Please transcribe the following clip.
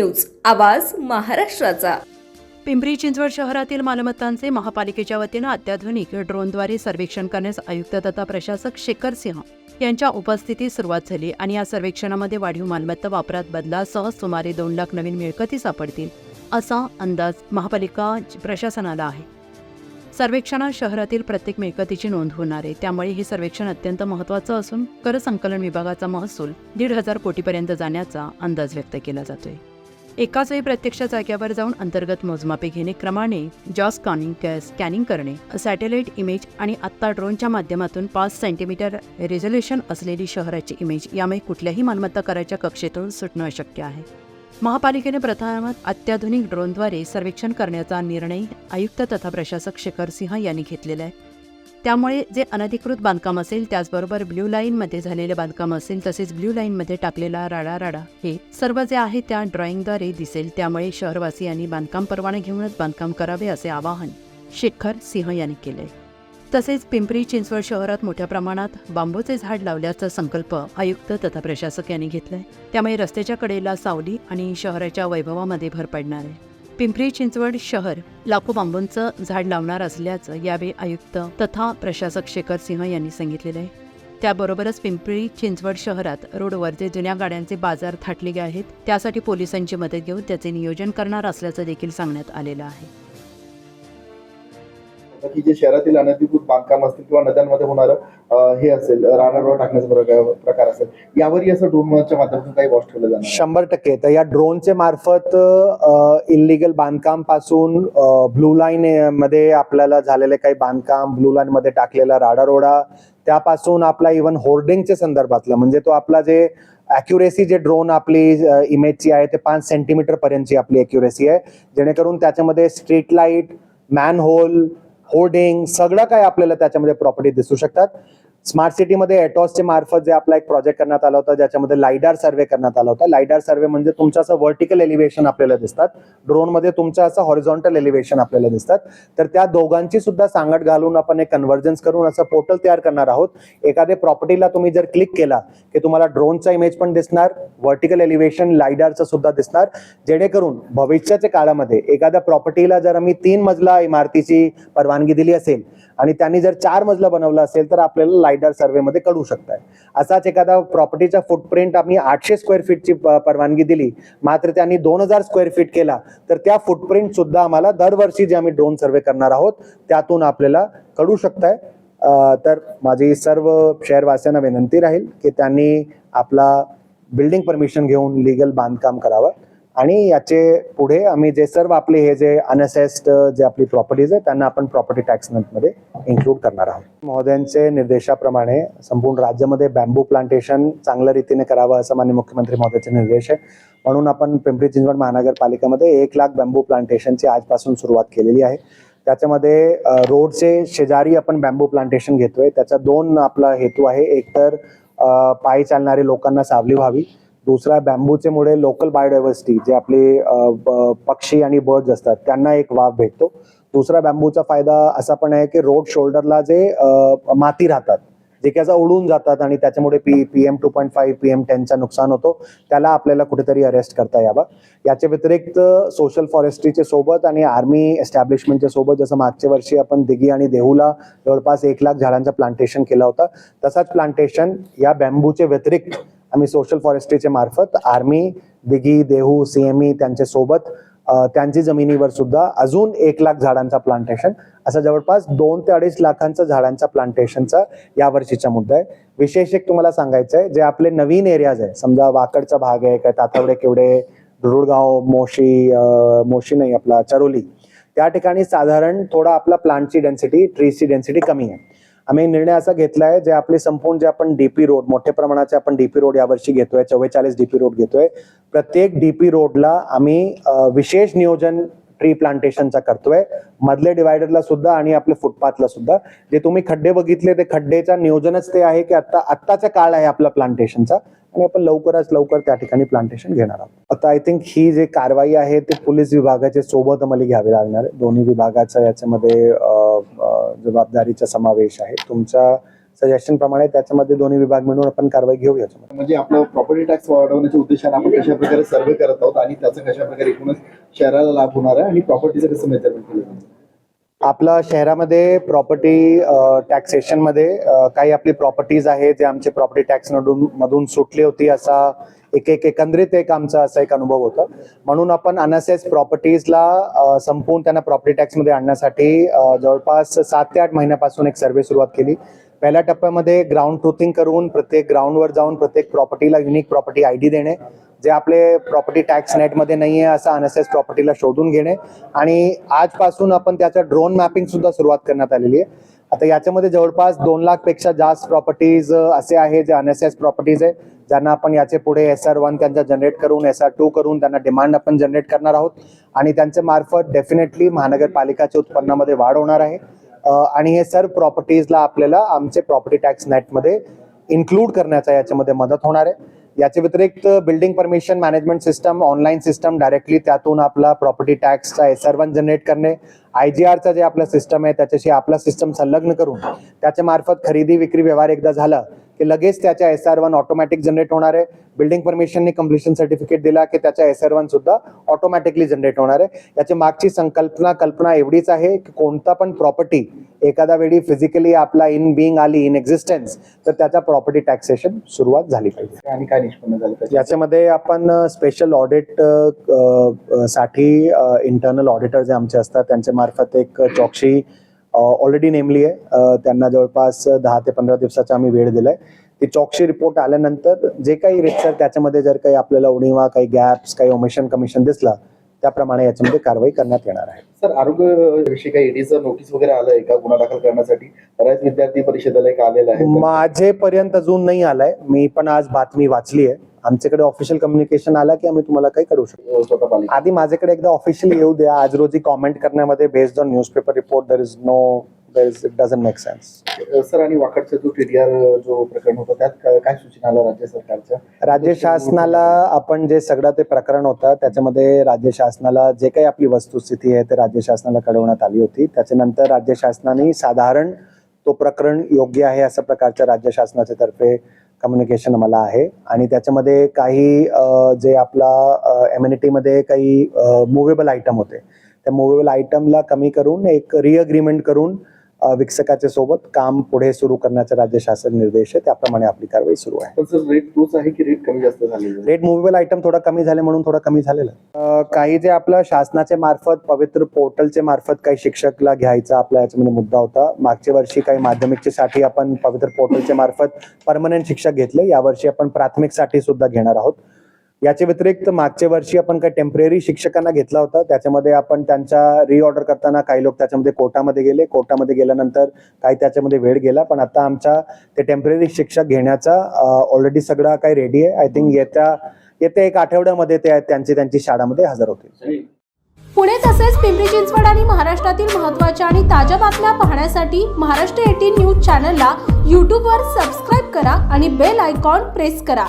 News आवाज महाराष्ट्राचा. पिंपरी चिंचवड शहरातील मालमत्तांचे महापालिकेच्या वतीनं अत्याधुनिक ड्रोनद्वारे सर्वेक्षण करण्यास आयुक्त तथा प्रशासक शेखर सिंह यांच्या उपस्थितीत सुरुवात झाली आणि या सर्वेक्षणामध्ये वाढीव मालमत्ता वापरात बदलासह सुमारे दोन लाख नवीन मिळकती सापडतील असा अंदाज महापालिका प्रशासनाला आहे. सर्वेक्षणात शहरातील प्रत्येक मिळकतीची नोंद होणार आहे. त्यामुळे हे सर्वेक्षण अत्यंत महत्त्वाचं असून कर संकलन विभागाचा महसूल दीड हजार कोटीपर्यंत जाण्याचा अंदाज व्यक्त केला जातोय. एकाच वेळी प्रत्यक्ष जाग्यावर जाऊन अंतर्गत मोजमापे घेणे क्रमाने जॉ स्कॅनिंग स्कॅनिंग करणे. सॅटेलाइट इमेज आणि आत्ता ड्रोनच्या माध्यमातून पाच सेंटीमीटर रेझोल्युशन असलेली शहराची इमेज यामुळे कुठल्याही मालमत्ता कराच्या कक्षेतून सुटणं अशक्य आहे. महापालिकेने प्रथमच अत्याधुनिक ड्रोनद्वारे सर्वेक्षण करण्याचा निर्णय आयुक्त तथा प्रशासक शेखर सिंह यांनी घेतलेला आहे. त्यामुळे जे अनधिकृत बांधकाम असेल त्याचबरोबर ब्ल्यू लाईनमध्ये झालेले बांधकाम असेल तसेच ब्ल्यू लाईनमध्ये टाकलेला राडा राडा हे सर्व जे आहे त्या ड्रॉइंगद्वारे दिसेल. त्यामुळे शहरवासियांनी बांधकाम परवाना घेऊनच बांधकाम करावे असे आवाहन शेखर सिंह यांनी केले. तसेच पिंपरी चिंचवड शहरात मोठ्या प्रमाणात बांबूचे झाड लावल्याचा संकल्प आयुक्त तथा प्रशासक यांनी घेतलाय. त्यामुळे रस्त्याच्या कडेला सावली आणि शहराच्या वैभवामध्ये भर पडणार आहे. पिंपरी चिंचवड शहर लाखो बांबूंचं झाड लावणार असल्याचं यावेळी आयुक्त तथा प्रशासक शेखर सिंह यांनी सांगितलेलं आहे. त्याबरोबरच पिंपरी चिंचवड शहरात रोडवर जे जुन्या गाड्यांचे बाजार थाटलेले आहेत. त्यासाठी पोलिसांची मदत घेऊन त्याचे नियोजन करणार असल्याचं देखील सांगण्यात आलेलं आहे. की जे शहरातील अनधिकृत बांधकाम असतील किंवा नद्यांमध्ये होणारं हे असेल राडारोड टाकण्याचा प्रकार असेल यावरही असं ड्रोनच्या माध्यमातून काही वॉच ठेवलं जाणार शंभर टक्के. तर या ड्रोनचे मार्फत इलिगल बांधकामपासून ब्लू लाईन मध्ये आपल्याला झालेले काही बांधकाम ब्लू लाईन मध्ये टाकलेला राडारोडा त्यापासून आपला इव्हन होर्डिंगच्या संदर्भातलं म्हणजे तो आपला जे अॅक्युरेसी जे ड्रोन आपली इमेजची आहे ते पाच सेंटीमीटर पर्यंतची आपली अॅक्युरेसी आहे. जेणेकरून त्याच्यामध्ये street light manhole hoarding सगळं काय आपल्याला त्याच्यामध्ये प्रॉपर्टी दिसू शकतात. स्मार्ट सिटीमध्ये एटॉसच्या मार्फत जे आपला एक प्रोजेक्ट करण्यात आला होता ज्याच्यामध्ये लायडार सर्वे करण्यात आला होता. लायडार सर्वे म्हणजे तुमचं असं व्हर्टिकल एलिव्हेशन आपल्याला दिसतात. ड्रोनमध्ये तुमचं असं हॉरिझॉन्टल एलिव्हेशन आपल्याला दिसतात. तर त्या दोघांची सुद्धा सांगड घालून आपण एक कन्व्हर्जन्स करून असं पोर्टल तयार करणार आहोत. एखाद्या प्रॉपर्टीला तुम्ही जर क्लिक केला की तुम्हाला ड्रोनचा इमेज पण दिसणार व्हर्टिकल एलिव्हेशन लायडारचं सुद्धा दिसणार. जेणेकरून भविष्याच्या काळामध्ये एखाद्या प्रॉपर्टीला जर आम्ही तीन मजला इमारतीची परवानगी दिली असेल आणि त्यांनी जर चार मजला बनवलं असेल तर आपल्याला लायडर सर्व्हेमध्ये कळू शकत आहे असाच एखादा प्रॉपर्टीचा फुटप्रिंट आम्ही आठशे स्क्वेअर फीटची प- परवानगी दिली. मात्र त्यांनी दोन हजार स्क्वेअर फीट केला. तर त्या फुटप्रिंट सुद्धा आम्हाला दरवर्षी जे आम्ही ड्रोन सर्वे करणार आहोत त्यातून आपल्याला कळू शकत आहे तर माझी सर्व शहरवासियांना विनंती राहील की त्यांनी आपला बिल्डिंग परमिशन घेऊन लिगल बांधकाम करावं. आणि याचे पुढे आम्ही जे सर्व आपले हे जे अनअसेस्ड जे आपली प्रॉपर्टीज आहे त्यांना आपण प्रॉपर्टी टॅक्समध्ये इन्क्लूड करणार आहोत. महोदयांचे निर्देशाप्रमाणे संपूर्ण राज्यामध्ये बॅम्बू प्लांटेशन चांगल्या रीतीने करावं असं माननीय मुख्यमंत्री महोदयाचे निर्देश आहे. म्हणून आपण पिंपरी चिंचवड महानगरपालिकेमध्ये एक लाख बॅम्बू प्लांटेशनची आजपासून सुरुवात केलेली आहे. त्याच्यामध्ये रोडचे शेजारी आपण बॅम्बू प्लांटेशन घेतोय. त्याचा दोन आपला हेतू आहे. एक तर पायी चालणारे लोकांना सावली व्हावी. दुसरा बॅम्बूचे मुळे लोकल बायोडायव्हर्सिटी जे आपले पक्षी आणि बर्ड्स असतात त्यांना एक वाव भेटतो. दुसरा बॅम्बूचा फायदा असा पण आहे की रोड शोल्डरला जे माती राहतात जे की असं उडून जातात आणि त्याच्यामुळे P P M two point five P M टेनचा नुकसान होतो त्याला आपल्याला कुठेतरी अरेस्ट करता यावं. याच्या व्यतिरिक्त सोशल फॉरेस्ट्रीचे सोबत आणि आर्मी एस्टॅब्लिशमेंटच्या सोबत जसं मागच्या वर्षी आपण दिघी आणि देहूला जवळपास एक लाख झाडांचं प्लांटेशन केला होता तसाच प्लांटेशन या बॅम्बूच्या व्यतिरिक्त आम्ही सोशल फॉरेस्ट्रीच्या मार्फत आर्मी दिघी देहू सीएमई त्यांच्यासोबत त्यांची जमिनीवर सुद्धा अजून एक लाख झाडांचा प्लांटेशन असं जवळपास दोन ते अडीच लाखांचं झाडांचा प्लांटेशनचा या वर्षीचा मुद्दा आहे. विशेष एक तुम्हाला सांगायचं आहे जे आपले नवीन एरियाज आहे समजा वाकडचा भाग आहे काय तातावडे केवडे दुरुडगाव मोशी मोशी नाही आपला चरोली. त्या ठिकाणी साधारण थोडा आपला प्लांटची डेन्सिटी ट्रीजची डेन्सिटी कमी आहे. आम्ही निर्णय असा घेतलाय जे आपले संपूर्ण जे आपण डीपी रोड मोठ्या प्रमाणाचे आपण डीपी रोड यावर्षी घेतोय चव्वेचाळीस डीपी रोड घेतोय. प्रत्येक डीपी रोडला आम्ही विशेष नियोजन ट्री प्लांटेशनचा करतोय. मधले डिवायडरला सुद्धा आणि आपले फुटपाथला सुद्धा. जे तुम्ही खड्डे बघितले ते खड्डेचा नियोजनच ते आहे की आता आत्ताचा काळ आहे आपला प्लांटेशनचा आणि आपण लवकरच लवकर त्या ठिकाणी प्लांटेशन घेणार आहोत. आता आय थिंक ही जे कारवाई आहे ते पोलीस विभागाच्या सोबत मला घ्यावी लागणार आहे. दोन्ही विभागाचा याच्यामध्ये जबाबदारीचा समावेश आहे. तुमच्या सजेशन प्रमाणे त्याच्यामध्ये दोन्ही विभाग मिळून आपण कारवाई घेऊ याच्यामध्ये. म्हणजे आपलं प्रॉपर्टी टॅक्स वाढवण्याच्या उद्देशाने आपण कशा प्रकारे सर्वे करत आहोत आणि त्याचा कशा प्रकारे एकूणच शहराला लाभ होणार आहे आणि प्रॉपर्टीचं कसं मेजरमेंट केलं आपलं शहरामध्ये प्रॉपर्टी टॅक्सेशनमध्ये काही आपली प्रॉपर्टीज आहे जे आमचे प्रॉपर्टी टॅक्स मधून मधून सुटली होती असा एक एक एकंदरीत एक आमचा असा एक अनुभव होता. म्हणून आपण अनसेस प्रॉपर्टीजला संपवून त्यांना प्रॉपर्टी टॅक्समध्ये आणण्यासाठी जवळपास सात ते आठ महिन्यापासून एक सर्व्हे सुरुवात केली. पहिल्या टप्प्यामध्ये ग्राउंड ट्रुथिंग करून प्रत्येक ग्राउंडवर जाऊन प्रत्येक प्रॉपर्टीला युनिक प्रॉपर्टी आय डी देणे जे आपले प्रॉपर्टी टॅक्स नेटमध्ये नाही आहे असं अनसेस प्रॉपर्टीला शोधून घेणे आणि आजपासून आपण त्याचं ड्रोन मॅपिंग सुद्धा सुरुवात करण्यात आलेली आहे. आता याच्यामध्ये जवळपास दोन लाखपेक्षा जास्त प्रॉपर्टीज असे आहे जे अनएसएस प्रॉपर्टीज आहे. ज्यांना आपण याचे पुढे एस आर वन त्यांचा जनरेट करून एस आर टू करून त्यांना डिमांड आपण जनरेट करणार आहोत. आणि त्यांच्या मार्फत डेफिनेटली महानगरपालिकाच्या उत्पन्नामध्ये वाढ होणार आहे. आणि हे सर्व प्रॉपर्टीजला आपल्याला आमचे प्रॉपर्टी टॅक्स नेटमध्ये इन्क्लूड करण्याचा याच्यामध्ये मदत होणार आहे. याच्या व्यतिरिक्त building permission management system online system directly त्यातून आपला प्रॉपर्टी टॅक्सचा एस आर वन जनरेट करणे आय जी आरचा जे आपला सिस्टम आहे त्याच्याशी आपला सिस्टम संलग्न करून त्याच्या मार्फत खरेदी विक्री व्यवहार एकदा झाला की लगेच त्याच्या S R one automatic generate होणार आहे. बिल्डिंग परमिशनने कम्प्लिशन सर्टिफिकेट दिला की त्याच्या एस आर वन सुद्धा ऑटोमॅटिकली जनरेट होणार आहे. याची मागची संकल्पना कल्पना एवढीच आहे की कोणता पण प्रॉपर्टी एखादा वेळी फिजिकली आपला इन बिंग आली इन एक्झिस्टन्स तर त्याचा प्रॉपर्टी टॅक्सेशन सुरुवात झाली पाहिजे. आणि काय निष्पन्न झालं? याच्यामध्ये आपण स्पेशल ऑडिटसाठी इंटरनल ऑडिटर जे आमचे असतात त्यांच्या मार्फत एक चौकशी ऑलरेडी नेमली आहे. त्यांना जवळपास दहा ते पंधरा दिवसाचा आम्ही वेळ दिलाय. ती चौकशी रिपोर्ट आल्यानंतर जे काही रितसर त्याच्यामध्ये जर काही आपल्याला उणीवा काही गॅप्स काही ओमिशन कमिशन दिसला त्याप्रमाणे याच्यामध्ये कारवाई करण्यात येणार आहे. सर आरोग्य विषयी काही ईडीचं नोटीस वगैरे आलंय का गुन्हा दाखल करण्यासाठी? बऱ्याच विद्यार्थी परिषदेला एक आलेलं आहे. माझेपर्यंत अजून नाही आलाय. मी पण आज बातमी वाचली आहे. आमच्याकडे ऑफिशियल कम्युनिकेशन आला की आम्ही तुम्हाला काही करू शकतो. पालिका. आधी माझ्याकडे एकदा ऑफिशियल येऊ द्या. आज रोजी कॉमेंट करण्यामध्ये based on newspaper report there is no it doesn't make sense sir आणि वाकडचा जो टीडीआर जो प्रकरण होतं त्यात काय सूचना राज्य सरकारच्या? राज्य शासनाला आपण जे सगळं ते प्रकरण होतं त्याच्यामध्ये राज्य शासनाला जे काही आपली वस्तुस्थिती आहे ते राज्य शासनाला कळवण्यात आली होती. त्याच्यानंतर राज्य शासनाने साधारण तो प्रकरण योग्य आहे अशा प्रकारच्या राज्य शासनाच्या तर्फे कम्युनिकेशन मला आहे. आणि त्याच्यामध्ये काही जे आपला एम्युनिटीमध्ये काही मुवेबल आयटम होते. त्या मुवेबल आयटमला कमी करून एक रिअग्रीमेंट करून विकसकाच्या सोबत काम पुढे सुरू करण्याचा राज्य शासन निर्देश आहे. त्याप्रमाणे आपली कारवाई सुरू आहे. रेट तोच आहे की रेट कमी जास्त झालेलं आहे? रेट मुव्हेबल आयटम थोडा कमी झाले म्हणून थोडा कमी झालेला काही जे आपलं शासनाचे मार्फत पवित्र पोर्टलचे मार्फत काही शिक्षकला घ्यायचा आपला याच्यामध्ये मुद्दा होता. मागच्या वर्षी काही माध्यमिकच्या साठी आपण पवित्र पोर्टलच्या मार्फत परमनंट शिक्षक घेतले. यावर्षी आपण प्राथमिकसाठी सुद्धा घेणार आहोत. याच्या व्यतिरिक्त मागच्या वर्षी आपण काही टेंपररी शिक्षकांना घेतला होता. त्याच्यामध्ये आपण त्यांचा रिऑर्डर करताना काही लोक त्याच्यामध्ये कोर्टामध्ये गेले. कोर्टामध्ये गेल्यानंतर काही त्याच्यामध्ये वेळ गेला. पण आता आमचा ते टेंपररी शिक्षक घेण्याचा ऑलरेडी सगळा काही रेडी आहे. आय थिंक येत्या येत्या एक आठवड्यामध्ये ते त्यांची त्यांची शाळामध्ये हजर होतील. पुणे तसेच पिंपरी चिंचवड आणि महाराष्ट्रातील महत्त्वाच्या आणि ताज्या बातम्या पाहण्यासाठी महाराष्ट्र एटीन न्यूज चॅनलला यूट्यूबवर सबस्क्राईब करा आणि बेल आयकॉन प्रेस करा.